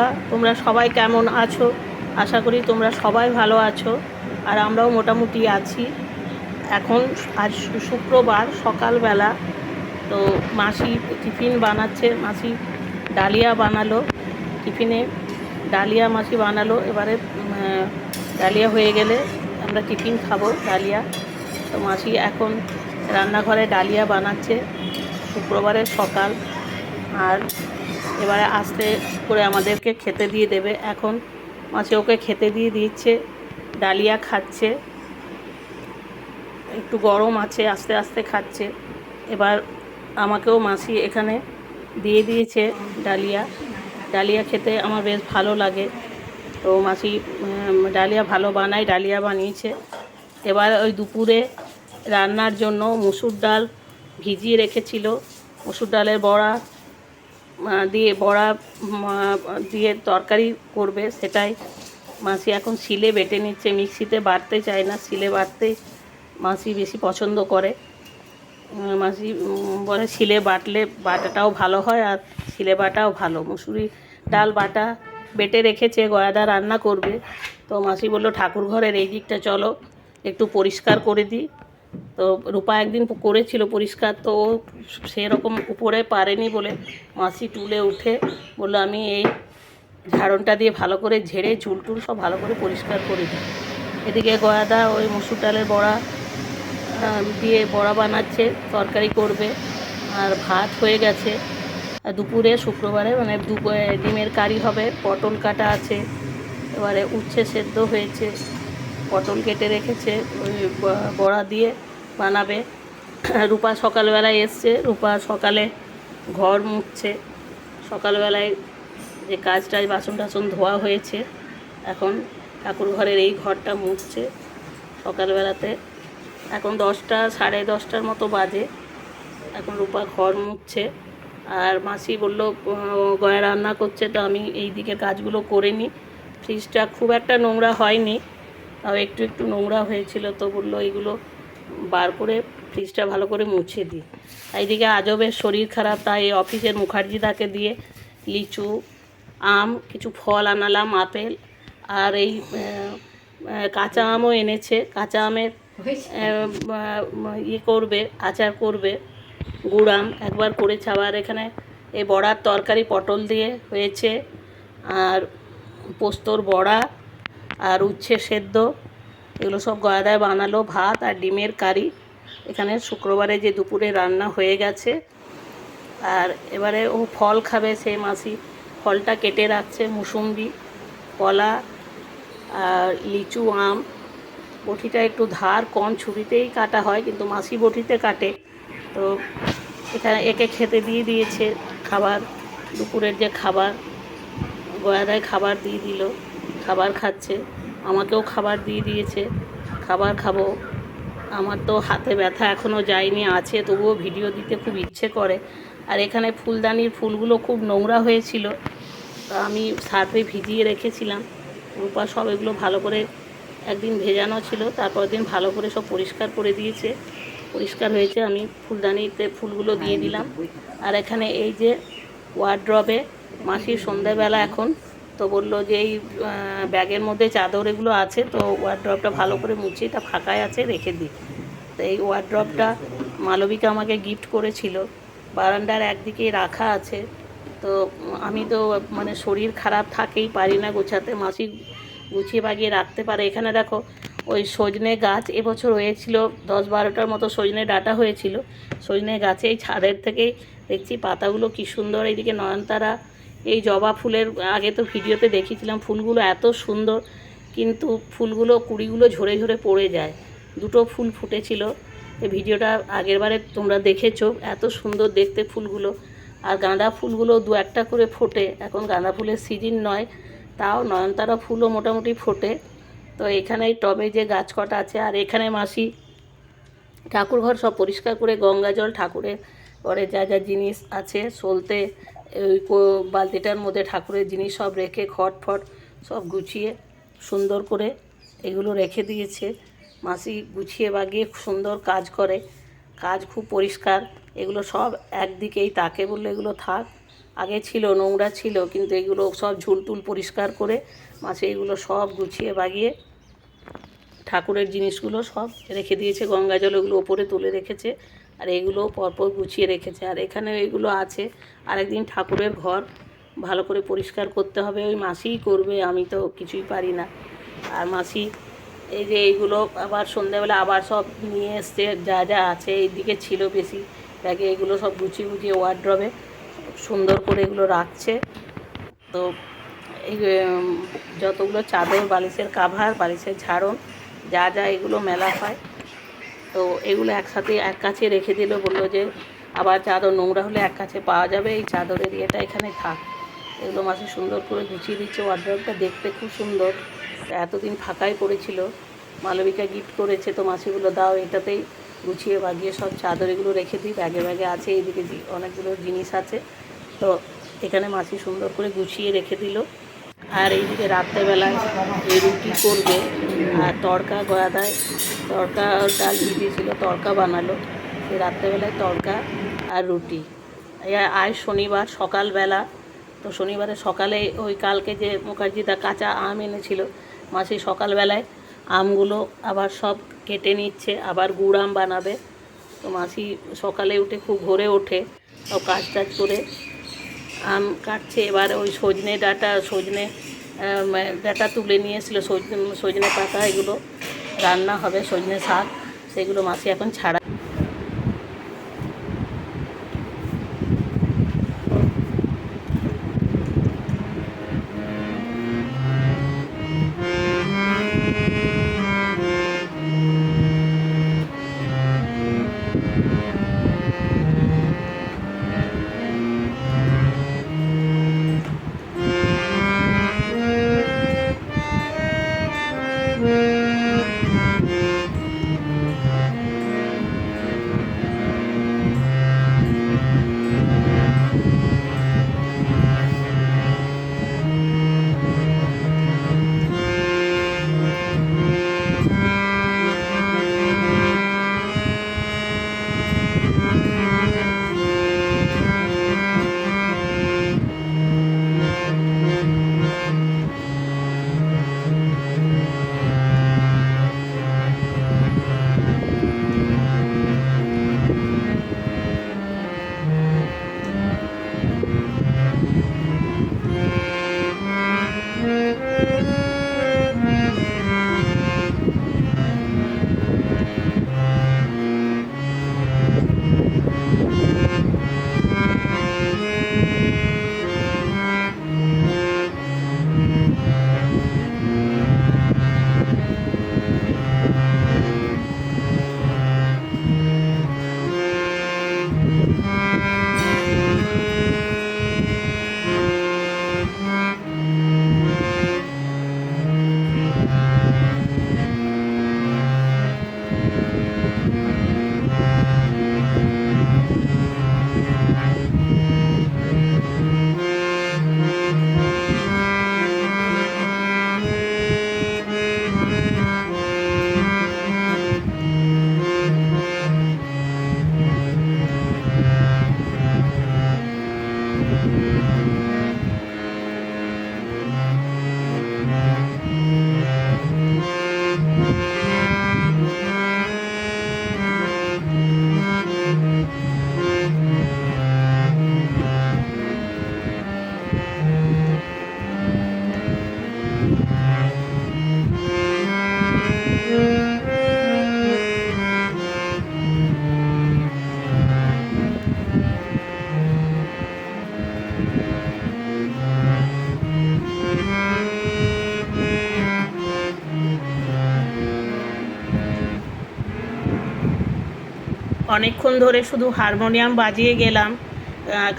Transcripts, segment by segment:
বন্ধুরা, তোমরা সবাই কেমন আছো? আশা করি তোমরা সবাই ভালো আছো, আর আমরাও মোটামুটি আছি। এখন আজ শুক্রবার, সকালবেলা। তো মাসি টিফিন বানাচ্ছে, মাসি ডালিয়া বানালো। টিফিনে ডালিয়া মাসি বানালো, এবারে ডালিয়া হয়ে গেলে আমরা টিফিন খাব, ডালিয়া। তো মাসি এখন রান্নাঘরে ডালিয়া বানাচ্ছে, শুক্রবারের সকাল। আর এবারে আস্তে করে আমাদেরকে খেতে দিয়ে দেবে। এখন মাসি ওকে খেতে দিয়ে দিচ্ছে, ডালিয়া খাচ্ছে, একটু গরম আছে, আস্তে আস্তে খাচ্ছে। এবার আমাকেও মাসি এখানে দিয়ে দিয়েছে ডালিয়া। ডালিয়া খেতে আমার বেশ ভালো লাগে। তো মাসি ডালিয়া ভালো বানায়, ডালিয়া বানিয়েছে। এবার ওই দুপুরে রান্নার জন্য মুসুর ডাল ভিজিয়ে রেখেছিল। মুসুর ডালের বড়া দিয়ে বড়া দিয়ে তরকারি করবে সেটাই। মাসি এখন শিলে বেটে নিচ্ছে, মিক্সিতে বাটতে চায় না, শিলে বাটতে মাসি বেশি পছন্দ করে। মাসি বলে শিলে বাটলে বাটাটাও ভালো হয় আর শিলে বাটাও ভালো। মুসুরি ডাল বাটা বেটে রেখেছে, গয়াদা রান্না করবে। তো মাসি বলল ঠাকুর ঘরের এই দিকটা চলো, একটু পরিষ্কার করে দিই। তো রূপা একদিন করেছিল পরিষ্কার, তো ও সেরকম উপরে পারেনি বলে মাসি তুলে উঠে বলল, আমি এই ঝাড়নটা দিয়ে ভালো করে ঝেড়ে চুল টুল সব ভালো করে পরিষ্কার করে দিই। এদিকে গয়াদা ওই মসুর ডালের বড়া দিয়ে বড়া বানাচ্ছে, তরকারি করবে, আর ভাত হয়ে গেছে। দুপুরে, শুক্রবারে মানে ডিমের কারি হবে, পটল কাটা আছে, এবারে উচ্ছে সেদ্ধ হয়েছে। পটল কেটে রেখেছে, ওই বড়া দিয়ে বানাবে। রূপা সকালবেলায় এসছে, রূপা সকালে ঘর মুছছে। সকালবেলায় যে কাজটায় বাসন টাসন ধোয়া হয়েছে, এখন ঠাকুর ঘরের এই ঘরটা মুছছে। সকালবেলাতে এখন দশটা, সাড়ে দশটার মতো বাজে। এখন রূপা ঘর মুছছে। আর মাসি বলল গয়া রান্না করছে, তো আমি এই দিকের কাজগুলো করে নিই। ফ্রিজটা খুব একটা নোংরা হয়নি। তাও একটু একটু নোংরা হয়েছিল, তো বলল এগুলো বার করে ফ্রিজটা ভালো করে মুছে দিই। এইদিকে আজবের শরীর খারাপ, তাই অফিসের মুখার্জিদাকে দিয়ে লিচু, আম, কিছু ফল আনালাম, আপেল আর এই কাঁচা আমও এনেছে। কাঁচা আমের ইয়ে করবে, আচার করবে গুড়াম একবার করেছে। আবার এখানে এই বড়ার তরকারি পটল দিয়ে হয়েছে। আর পোস্তর বড়া আর উচ্ছে সেদ্ধ, এগুলো সব গয়াদায় বানালো, ভাত আর ডিমের কারি। এখানে শুক্রবারে যে দুপুরে রান্না হয়ে গেছে। আর এবারে ও ফল খাবে সে মাসি ফলটা কেটে রাখছে, মুসুম্বি, কলা আর লিচু, আম। বটিটা একটু ধার কম, ছুরিতেই কাটা হয়, কিন্তু মাসি বটিতে কাটে। তো এখানে একে খেতে দিয়ে দিয়েছে খাবার, দুপুরের যে খাবার, গয়াদায় খাবার দিয়ে দিল। খাবার খাচ্ছে। আমাকেও খাবার দিয়ে দিয়েছে। খাবার খাব। আমার তো হাতে ব্যথা এখনও যায়নি, আছে, তবুও ভিডিও দিতে খুব ইচ্ছে করে। আর এখানে ফুলদানির ফুলগুলো খুব নোংরা হয়েছিল। তা আমি সার্ফে ভিজিয়ে রেখেছিলাম। রূপা সব এগুলো ভালো করে একদিন ভেজানো ছিল তারপর দিন ভালো করে সব পরিষ্কার করে দিয়েছে। পরিষ্কার হয়েছে, আমি ফুলদানিতে ফুলগুলো দিয়ে দিলাম। আর এখানে এই যে ওয়ার্ড্রবে মাসির সন্ধ্যাবেলা এখন তো বলল যে এই ব্যাগের মধ্যে চাদর এগুলো আছে, তো ওয়ার্ড্রপটা ভালো করে মুছে, এটা ফাঁকায় আছে, রেখে দিই। তো এই ওয়ার্ড্রপটা মালবিকা আমাকে গিফট করেছিল। বারান্দার একদিকে রাখা আছে। তো আমি তো মানে শরীর খারাপ থাকেই, পারি না গোছাতে। মাসি গুছিয়ে বাগিয়ে রাখতে পারে। এখানে দেখো, ওই সজনে গাছ এবছর হয়েছিল, দশ বারোটার মতো সজনে ডাটা হয়েছিল। সজনে গাছে এই ছাদের থেকেই দেখছি পাতাগুলো কি সুন্দর। এইদিকে নয়নতারা এই জবা ফুলের, আগে তো ভিডিওতে দেখিয়েছিলাম ফুলগুলো এত সুন্দর, কিন্তু ফুলগুলো, কুড়িগুলো ঝরে ঝরে পড়ে যায়। দুটো ফুল ফুটেছিল। এই ভিডিওটা আগেরবারে তোমরা দেখেছ, এত সুন্দর দেখতে ফুলগুলো। আর গাঁদা ফুলগুলো দু একটা করে ফোটে। এখন গাঁদা ফুলের সিজন নয়, তাও নয়নতারা ফুলও মোটামুটি ফোটে। তো এখানে টবে যে গাছ কটা আছে, আর এখানে মাসি ঠাকুর ঘর সব পরিষ্কার করে, গঙ্গা জল ঠাকুরের ঘরে যা যা জিনিস আছে, সলতে ওই বালতিটার মধ্যে ঠাকুরের জিনিস সব রেখে খট ফট সব গুছিয়ে সুন্দর করে এগুলো রেখে দিয়েছে। মাসি গুছিয়ে বাগিয়ে সুন্দর কাজ করে। কাজ খুব পরিষ্কার। এগুলো সব একদিকেই তাকে বললে, এগুলো থাক। আগে ছিল, নোংরা ছিল, কিন্তু এগুলো সব ঝুলটুল পরিষ্কার করে মাসি এগুলো সব গুছিয়ে বাগিয়ে ঠাকুরের জিনিসগুলো সব রেখে দিয়েছে, গঙ্গা জল ওগুলো ওপরে তুলে রেখেছে, আর এগুলো পরপর গুছিয়ে রেখেছে। আর এখানে এগুলো আছে, আরেকদিন ঠাকুরের ঘর ভালো করে পরিষ্কার করতে হবে। ওই মাসিই করবে, আমি তো কিছুই পারি না। আর মাসি, এই যে এইগুলো আবার সন্ধ্যাবেলা আবার সব নিয়ে এসছে, যা যা আছে এইদিকে ছিল বেশি। ব্যাগে এগুলো সব গুছিয়ে গুছিয়ে ওয়ার্ড্রবে সুন্দর করে এগুলো রাখছে। তো এই যতগুলো চাদর, বালিশের কাভার, বালিশের ঝাড়ন যা যা এগুলো মেলা হয়। তো এগুলো একসাথে এক কাছে রেখে দিল, বলল যে আবার চাদর, নোংরা হলে এক কাছে পাওয়া যাবে, এই চাদরের ইয়েটা এখানে থাক। এগুলো মাসে সুন্দর করে গুছিয়ে দিচ্ছে ওয়ার্ড্রপটা দেখতে খুব সুন্দর। এতদিন ফাঁকাই পড়েছিল। মালবিকা গিফট করেছে তো মাসিগুলো, দাও এটাতেই গুছিয়ে বাগিয়ে সব চাদর এগুলো রেখে দিই, ব্যাগে ব্যাগে আছে, এইদিকে অনেকগুলো জিনিস আছে। তো এখানে মাসি সুন্দর করে গুছিয়ে রেখে দিল। আর এইদিকে রাত্রেবেলায় এই রুটি করবে আর তড়কা গয়াদায়, তড়কা ডাল ভিজিয়েছিল তড়কা বানালো। সেই রাত্রেবেলায় তড়কা আর রুটি। আয় শনিবার সকালবেলা, তো শনিবারে সকালে ওই কালকে যে মুখার্জিদা কাঁচা আম এনেছিল মাসি সকালবেলায় আমগুলো আবার সব কেটে নিচ্ছে, আবার গুড় আম বানাবে। তো মাসি সকালে উঠে খুব ভোরে ওঠে, সব কাজ টাজ করে আম কাটছে। এবার ওই সজনে ডাটা সজনে ডাটা তুলে নিয়ে এসেছিল সজনে সজনে পাতা এগুলো। রান্না হবে সজনে শাক, সেগুলো মাসি এখন ছাড়া অনেকক্ষণ ধরে শুধু হারমোনিয়াম বাজিয়ে গেলাম।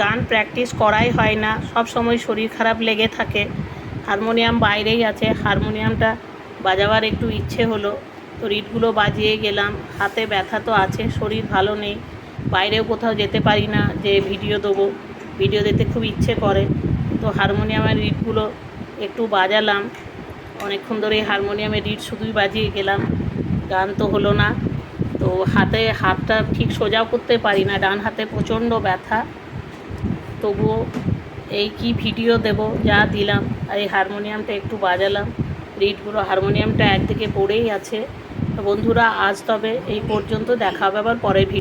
গান প্র্যাকটিস করাই হয় না, সব সময় শরীর খারাপ লেগে থাকে। হারমোনিয়াম বাইরেই আছে, হারমোনিয়ামটা বাজাবার একটু ইচ্ছে হলো। তো রিটগুলো বাজিয়ে গেলাম, হাতে ব্যথা তো আছে, শরীর ভালো নেই। বাইরেও কোথাও যেতে পারি না, যে ভিডিও দেবো। ভিডিও দিতে খুব ইচ্ছে করে। তো হারমোনিয়ামের রিটগুলো একটু বাজালাম। অনেকক্ষণ ধরে হারমোনিয়ামের রিট শুধুই বাজিয়ে গেলাম। গান তো হলো না। তো হাতে হাতটা ঠিক সোজাও করতে পারি না, ডান হাতে প্রচণ্ড ব্যথা। তবুও এই কি ভিডিও দেব, যা দিলাম, আর এই হারমোনিয়ামটা একটু বাজালাম। রিডগুলো হারমোনিয়ামটা একদিকে পড়েই আছে। বন্ধুরা, আজ তবে এই পর্যন্ত, দেখা হবে আবার পরের ভিডিও